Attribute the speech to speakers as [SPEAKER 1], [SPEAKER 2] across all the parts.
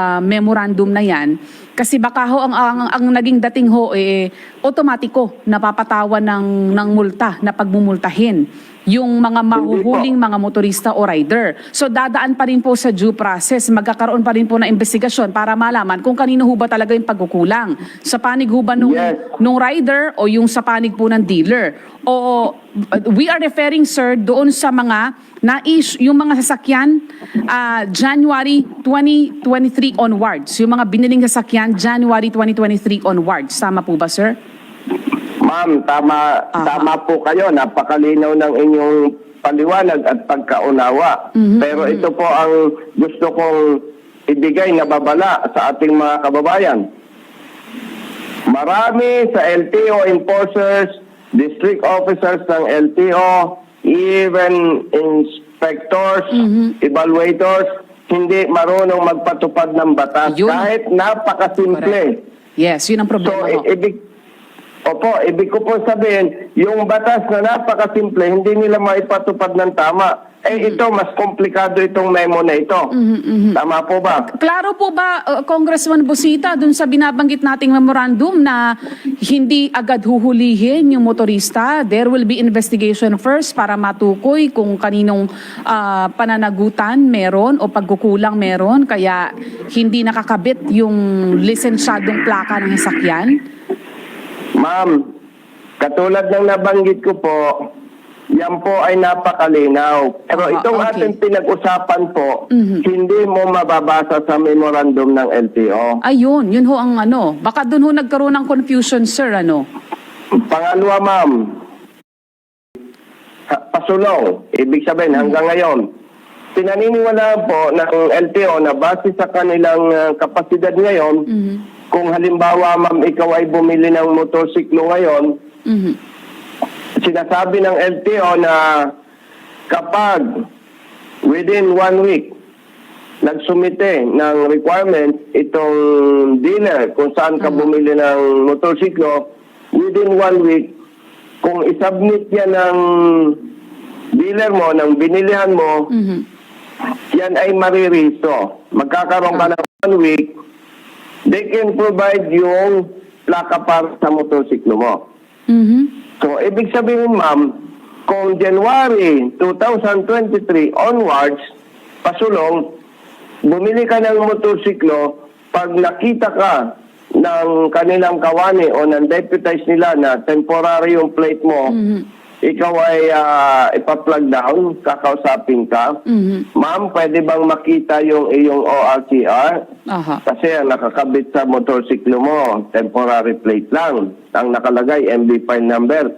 [SPEAKER 1] ah, memorandum na yan kasi baka ho ang, ang, ang naging dating ho eh otomatiko napapatawan ng ng multa na pagmumultahin yung mga mahuhuling mga motorista o rider. So dadaan pa rin po sa due process, magkakaroon pa rin po ng investigasyon para malaman kung kanino ho ba talaga yung pagkukulang. Sa panig ho ba nung,
[SPEAKER 2] Yes.
[SPEAKER 1] nung rider o yung sa panig po ng dealer? O we are referring sir doon sa mga na yung mga sasakyan ah, January 2023 onwards. Yung mga biniling sasakyan January 2023 onwards. Tama po ba sir?
[SPEAKER 2] Ma'am, tama,
[SPEAKER 1] Aha.
[SPEAKER 2] tama po kayo. Napakalinaw ng inyong paliwanag at pagkaunawa.
[SPEAKER 1] Mhm,
[SPEAKER 2] Pero ito po ang gusto kong ibigay na babala sa ating mga kababayan. Marami sa LTO enforcers, district officers ng LTO, even inspectors,
[SPEAKER 1] Mhm.
[SPEAKER 2] evaluators, hindi marunong magpatupad ng batas.
[SPEAKER 1] Yun.
[SPEAKER 2] Kahit napakasimple.
[SPEAKER 1] Yes, yun ang
[SPEAKER 2] So,
[SPEAKER 1] problema ho.
[SPEAKER 2] i- ibig, opo, ibig ko po sabihin, yung batas na napakasimple, hindi nila maipatupad ng tama. Eh, ito, mas komplikado itong memo na ito. Tama po ba?
[SPEAKER 1] Klaro po ba, uh, Congressman Busita, dun sa binabanggit nating memorandum na hindi agad huhulihin yung motorista? There will be investigation first para matukoy kung kaninong ah, pananagutan meron o pagkukulang meron kaya hindi nakakabit yung lisensyadong plaka ng sasakyan?
[SPEAKER 2] Ma'am, katulad ng nabanggit ko po, yan po ay napakalinaw. Pero
[SPEAKER 1] Aha,
[SPEAKER 2] itong
[SPEAKER 1] okay.
[SPEAKER 2] ating pinag-usapan po,
[SPEAKER 1] Mhm.
[SPEAKER 2] hindi mo mababasa sa memorandum ng LTO.
[SPEAKER 1] Ayun, yun ho ang ano. Baka dun ho nagkaroon ng confusion, sir, ano?
[SPEAKER 2] Pangalawa, ma'am, pasulong. Ibig sabihin, hanggang ngayon, pinaniniwalaan po ng LTO na base sa kanilang uh, kapasidad ngayon,
[SPEAKER 1] Mhm.
[SPEAKER 2] Kung halimbawa, ma'am, ikaw ay bumili ng motorsiklo ngayon,
[SPEAKER 1] Mhm.
[SPEAKER 2] sinasabi ng LTO na kapag within one week, nagsumite ng requirement itong dealer kung saan ka bumili ng motorsiklo, within one week, kung isubmit yan ng dealer mo, ng binilihan mo,
[SPEAKER 1] Mhm.
[SPEAKER 2] yan ay mariristo. Magkakaroon ka ng one week, they can provide yung plaka para sa motorsiklo mo.
[SPEAKER 1] Mhm.
[SPEAKER 2] So, ibig sabihin, ma'am, kung January 2023 onwards, pasulong, bumili ka ng motorsiklo, pag nakita ka ng kanilang kawani o ng deputize nila na temporary yung plate mo,
[SPEAKER 1] Mhm.
[SPEAKER 2] Ikaw ay ah, ipa-plug down, kakausapin ka.
[SPEAKER 1] Mhm.
[SPEAKER 2] Ma'am, pwede bang makita yung iyong ORCR?
[SPEAKER 1] Aha.
[SPEAKER 2] Kasi ang nakakabit sa motorsiklo mo, temporary plate lang. Ang nakalagay, MB5 number.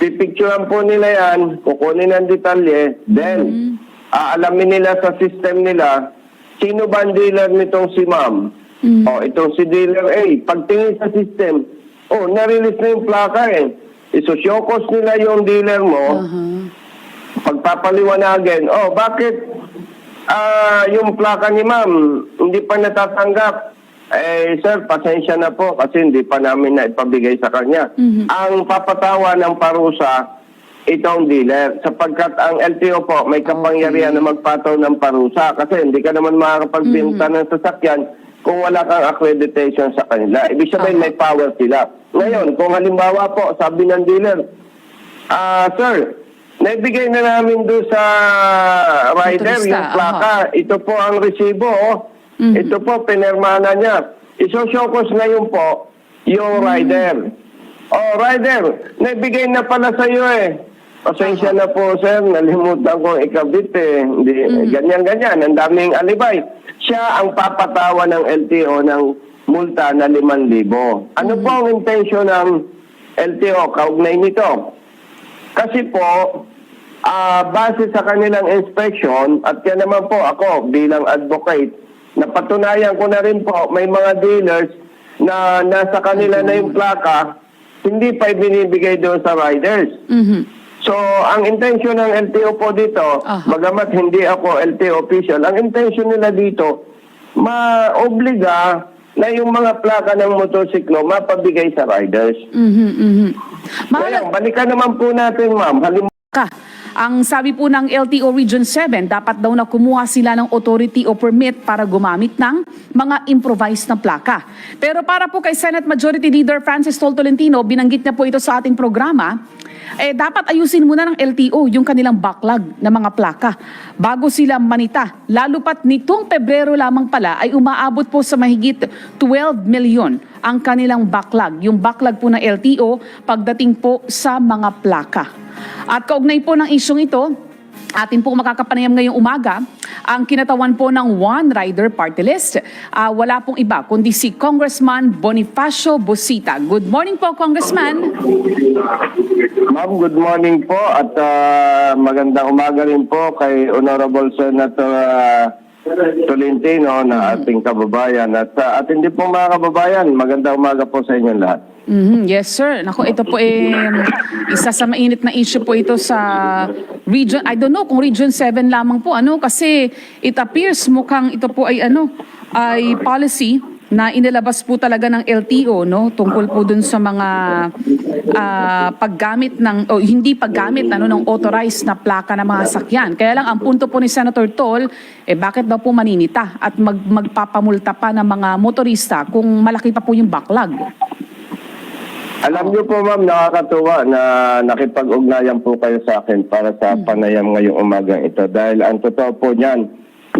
[SPEAKER 2] Pipicturean po nila yan, kukunin ang detalye, then aalamin nila sa system nila, sino ba ang dealer nitong si ma'am?
[SPEAKER 1] Mhm.
[SPEAKER 2] O, itong si dealer A. Pagtingin sa system, oh, narilis na yung plaka eh. Isosyokos nila yung dealer mo,
[SPEAKER 1] Aha.
[SPEAKER 2] pagpapaliwanagin, oh, bakit ah yung plaka ni ma'am hindi pa natatanggap? Eh, sir, pasensya na po kasi hindi pa namin na ipabigay sa kanya.
[SPEAKER 1] Mhm.
[SPEAKER 2] Ang papatawa ng parusa, itong dealer. Sapagkat ang LTO po may kapangyarihan
[SPEAKER 1] Okay.
[SPEAKER 2] na magpataw ng parusa kasi hindi ka naman makakapagbinta
[SPEAKER 1] Mhm.
[SPEAKER 2] ng sasakyan kung wala kang accreditation sa kanila. Ibig sabihin may power sila. Ngayon, kung halimbawa po, sabi ng dealer, Ah, sir, naibigay na namin doon sa rider
[SPEAKER 1] Motorista,
[SPEAKER 2] yung plaka. Ito po ang resibo. Oh.
[SPEAKER 1] Mhm.
[SPEAKER 2] Ito po, pinermana niya. Isosyokos ngayon po yung rider. Oh, rider, naibigay na pala sa iyo eh. Pasensya na po, sir. Nalimutan kong ikabit eh. Hindi, Ganyan-ganyan. Ang daming alibay. Siya ang papatawa ng LTO ng multa na 5,000. Ano po ang intensyon ng LTO kaugnay nito? Kasi po, ah, base sa kanilang inspection, at yan naman po ako bilang advocate, napatunayan ko na rin po, may mga dealers na nasa kanila na yung plaka, hindi pa ibinibigay doon sa riders.
[SPEAKER 1] Mhm.
[SPEAKER 2] So, ang intention ng LTO po dito,
[SPEAKER 1] Aha.
[SPEAKER 2] bagamat hindi ako LTO official, ang intention nila dito, ma-obliga na yung mga plaka ng motorsiklo mapabigay sa riders.
[SPEAKER 1] Mhm. Mhm. Mahal-
[SPEAKER 2] Ngayon, balikan naman po natin, ma'am. Halimbawa,
[SPEAKER 1] Ka. Ang sabi po ng LTO Region 7, dapat daw na kumuha sila ng authority o permit para gumamit ng mga improvised na plaka. Pero para po kay Senate Majority Leader Francis Tol Tolentino, binanggit niya po ito sa ating programa, eh dapat ayusin muna ng LTO yung kanilang backlog na mga plaka bago sila manita. Lalo pat nitong Pebrero lamang pala ay umaabot po sa mahigit 12 million ang kanilang backlog. Yung backlog po ng LTO pagdating po sa mga plaka. At kaugnay po ng isyong ito, atin po makakapanayam ngayong umaga ang kinatawan po ng One Rider Party List. Ah, wala pong iba kundi si Congressman Bonifacio Busita. Good morning po, Congressman.
[SPEAKER 2] Ma'am, good morning po at ah, magandang umaga rin po kay Honorable Senator uh, Tolentino na ating kababayan. At sa ating din po mga kababayan, magandang umaga po sa inyong lahat.
[SPEAKER 1] Mhm, Yes, sir. Nako, ito po eh, isa sa mainit na issue po ito sa region, I don't know kung region 7 lamang po, ano, kasi it appears mukhang ito po ay ano, ay policy na inilabas po talaga ng LTO, no, tungkol po dun sa mga ah, paggamit ng, o hindi paggamit, ano, ng authorized na plaka ng mga sakyan. Kaya lang, ang punto po ni Senator Tol, eh, bakit daw po maninita at mag, magpapamulta pa ng mga motorista kung malaki pa po yung backlog?
[SPEAKER 2] Alam niyo po ma'am, nakakatuwa na nakipag-ugnayan po kayo sa akin para sa panayam ngayong umagang ito. Dahil ang totoo po niyan,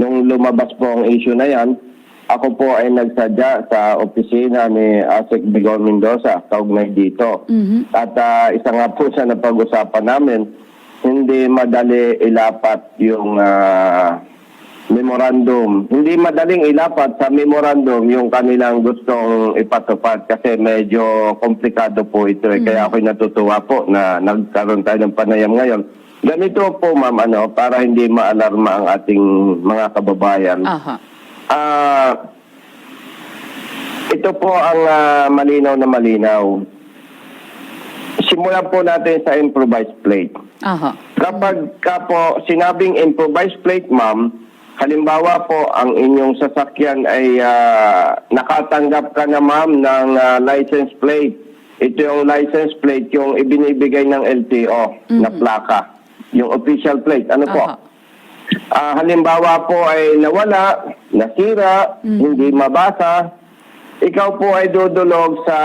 [SPEAKER 2] nung lumabas po ang issue na yan, ako po ay nagsadya sa opisina ni Asik Bigor Mendoza, kaugnay dito. At ah, isa nga po sa napag-usapan namin, hindi madali ilapat yung ah, memorandum. Hindi madaling ilapat sa memorandum yung kanilang gustong ipatupad kasi medyo komplikado po ito. Eh. Kaya ako'y natutuwa po na nagkaroon tayo ng panayam ngayon. Ganito po ma'am, ano, para hindi maalarma ang ating mga kababayan.
[SPEAKER 1] Aha.
[SPEAKER 2] Ah, ito po ang ah, malinaw na malinaw. Simulan po natin sa improvised plate.
[SPEAKER 1] Aha.
[SPEAKER 2] Kapag ka po sinabing improvised plate, ma'am, halimbawa po ang inyong sasakyan ay ah, nakatanggap ka na ma'am ng ah, license plate. Ito yung license plate, yung ibinibigay ng LTO na plaka. Yung official plate. Ano po?
[SPEAKER 1] Aha.
[SPEAKER 2] Ah, halimbawa po ay nawala, nasira, hindi mabasa, ikaw po ay dudulog sa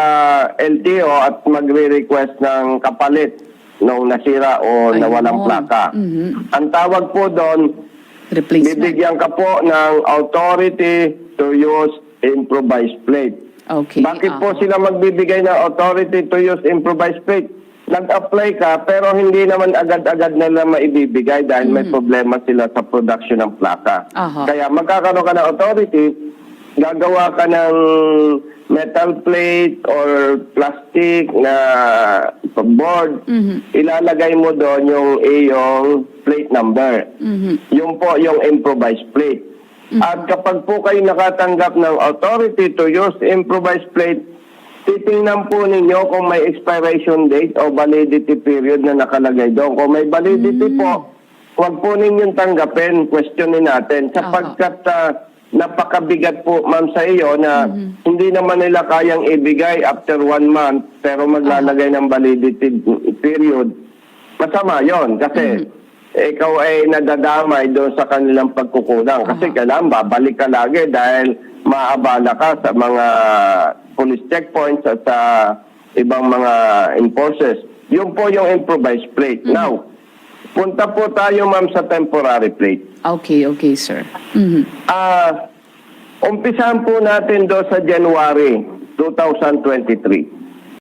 [SPEAKER 2] LTO at magre-request ng kapalit nung nasira o nawalang plaka.
[SPEAKER 1] Mhm.
[SPEAKER 2] Ang tawag po doon,
[SPEAKER 1] Replacement.
[SPEAKER 2] bibigyan ka po ng authority to use improvised plate.
[SPEAKER 1] Okay.
[SPEAKER 2] Bakit
[SPEAKER 1] aha.
[SPEAKER 2] po sila magbibigay ng authority to use improvised plate? Nag-apply ka pero hindi naman agad-agad nila maibibigay dahil may problema sila sa production ng plaka.
[SPEAKER 1] Aha.
[SPEAKER 2] Kaya magkakaroon ka ng authority, gagawa ka ng metal plate or plastic na board, ilalagay mo doon yung iyong plate number.
[SPEAKER 1] Mhm.
[SPEAKER 2] Yung po yung improvised plate. At kapag po kayo nakatanggap ng authority to use improvised plate, titingnan po ninyo kung may expiration date o validity period na nakalagay doon. Kung may validity po, huwag po ninyong tanggapin, questionin natin. Sapagkat ah, napakabigat po, ma'am, sa iyo na hindi naman nila kayang ibigay after one month pero maglalagay ng validity period. Masama yon kasi ikaw ay nadadamay doon sa kanilang pagkukulang. Kasi kailangan babalik ka lagi dahil maabala ka sa mga police checkpoints at sa ibang mga enforcers. Yun po yung improvised plate. Now, punta po tayo ma'am sa temporary plate.
[SPEAKER 1] Okay, okay, sir. Mhm.
[SPEAKER 2] Ah, umpisahan po natin do sa January 2023.